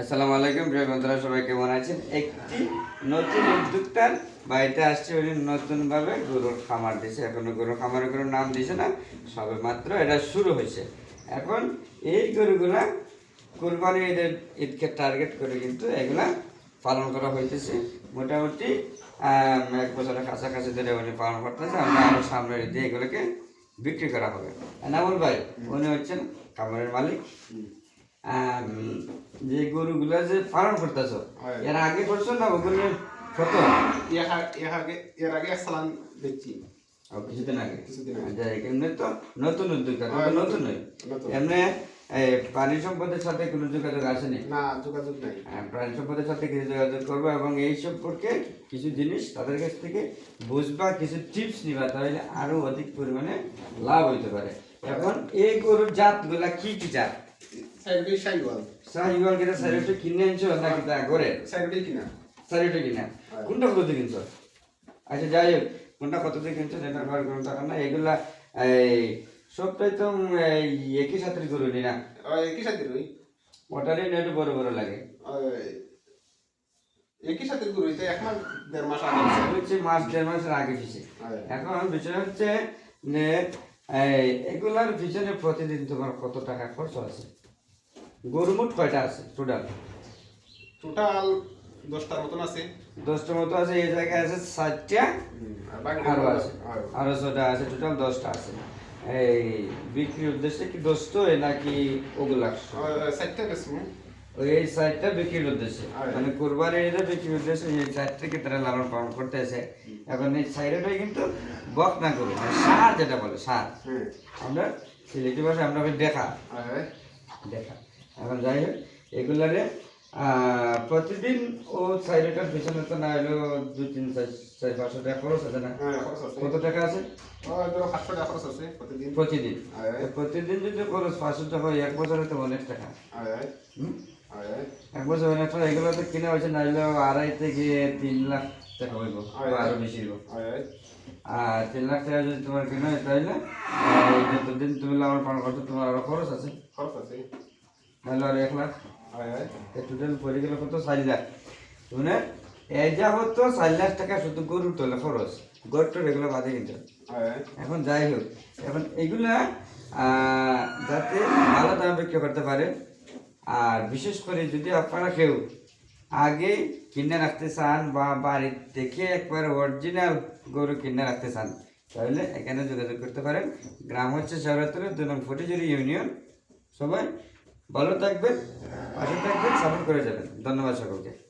আসসালামু আলাইকুম, প্রিয় বন্ধুরা, সবাই কেমন আছেন? একটি নতুন উদ্যোক্তার বাড়িতে আসছে উনি নতুনভাবে গরুর খামার দিয়েছে। এখনও গরুর খামারের কোনো নাম দিয়েছে না, সবে মাত্র এটা শুরু হয়েছে। এখন এই গরুগুলা কোরবানি ঈদের, ঈদকে টার্গেট করে কিন্তু এগুলা পালন করা হইতেছে। মোটামুটি এক বছরের কাছাকাছি ধরে উনি পালন করতেছে। আমরা আরও সামনের ঈদে এগুলোকে বিক্রি করা হবে। নামুল ভাই, উনি হচ্ছেন খামারের মালিক। যে গরুগুলা যে পালন করতেছ। এর আগে করছ না ওগুলো কত এর আগে- এর আগে এক সালান দেখছি কিছুদিন আগে। আগে। এমনি তো নতুন উদ্যোক্তা নতুন। নয় এমনি প্রাণী সম্পদের সাথে কোনো যোগাযোগ আসেনি না? যোগাযোগ নাই। প্রাণী সম্পদের সাথে কিছু যোগাযোগ করব এবং এই সম্পর্কে কিছু জিনিস তাদের কাছ থেকে বুঝবা কিছু টিপস নিবা তাহলে আরও অধিক পরিমাণে লাভ হইতে পারে। এখন এই গরুর জাতগুলা কি কি জাত? সাইডে কিনা আনছো নাকি তা করে? সাইডে কিনা। কিনা। হ্যাঁ। কোনটা কত কিনছো? আচ্ছা যাই হোক কোনটা কত দিয়ে কিনছো সেটা বার কোনো টাকা না এগুলা এই সবটাই তো একই সাথে গরু নি? না একই সাথে রই ওটারই না বড় বড় লাগে। একই সাথে তো এক মাস দেড় মাস আগে হচ্ছে মাস দেড় মাসের আগে পিছিয়ে এখন বিষয় হচ্ছে এগুলার পিছনে প্রতিদিন তোমার কত টাকা খরচ আছে? গরু মোট কয়টা আছে টোটাল টোটাল দশটার মতন আছে। দশটার মতো আছে এই জায়গায় আছে ষাটটা আর আছে। আরও ছটা আছে টোটাল দশটা আছে। এই বিক্রির উদ্দেশ্যে কি দোস্ত নাকি ওগুলা? এই সাইডটা বিক্রির উদ্দেশ্যে। মানে কোরবানির ঈদে বিক্রির উদ্দেশ্যে এই সাইডটাকে তারা লালন পালন করতেছে এখন এই সাইডটাই কিন্তু বক না করব মানে সার যেটা বলে সার। আমরা সিলেটি ভাষায় আমরা দেখা। দেখা। এখন যাই হোক এগুলারে প্রতিদিন ও সাইডটার পিছনে তো না হলেও দু তিন চার চার পাঁচশো টাকা খরচ আছে না? হ্যাঁ কত টাকা আছে? পাঁচশো টাকা খরচ আছে প্রতিদিন। প্রতিদিন। প্রতিদিন যদি খরচ পাঁচশো টাকা এক বছরে তো অনেক টাকা। এক বছর অনেক টাকা এগুলো তো কিনা হয়েছে না হলেও আড়াই থেকে তিন লাখ টাকা হইব আরও বেশি হইব। আর তিন লাখ টাকা যদি তোমার কিনা হয় তাহলে যতদিন তুমি লালন পালন করছ তোমার আরও খরচ আছে। খরচ আছে। আর এক লাখ। টোটাল পড়ে গেল কত? চার লাখ। এই যা হতো চার লাখ টাকা শুধু গরুর তোলে খরচ। গরুটোর এগুলো বাদে কিন্তু। এখন যাই হোক এখন এগুলা যাতে ভালো দামে বিক্রি করতে পারে। আর বিশেষ করে যদি আপনারা কেউ আগে কিনে রাখতে চান বা বাড়ির দেখে একবার অরিজিনাল গরু কিনে রাখতে চান তাহলে এখানে যোগাযোগ করতে পারেন। গ্রাম হচ্ছে শহরাতরে দু নং ফটিজুরি ইউনিয়ন সবাই ভালো থাকবেন পাশে থাকবেন সাপোর্ট করে যাবেন। ধন্যবাদ সকলকে।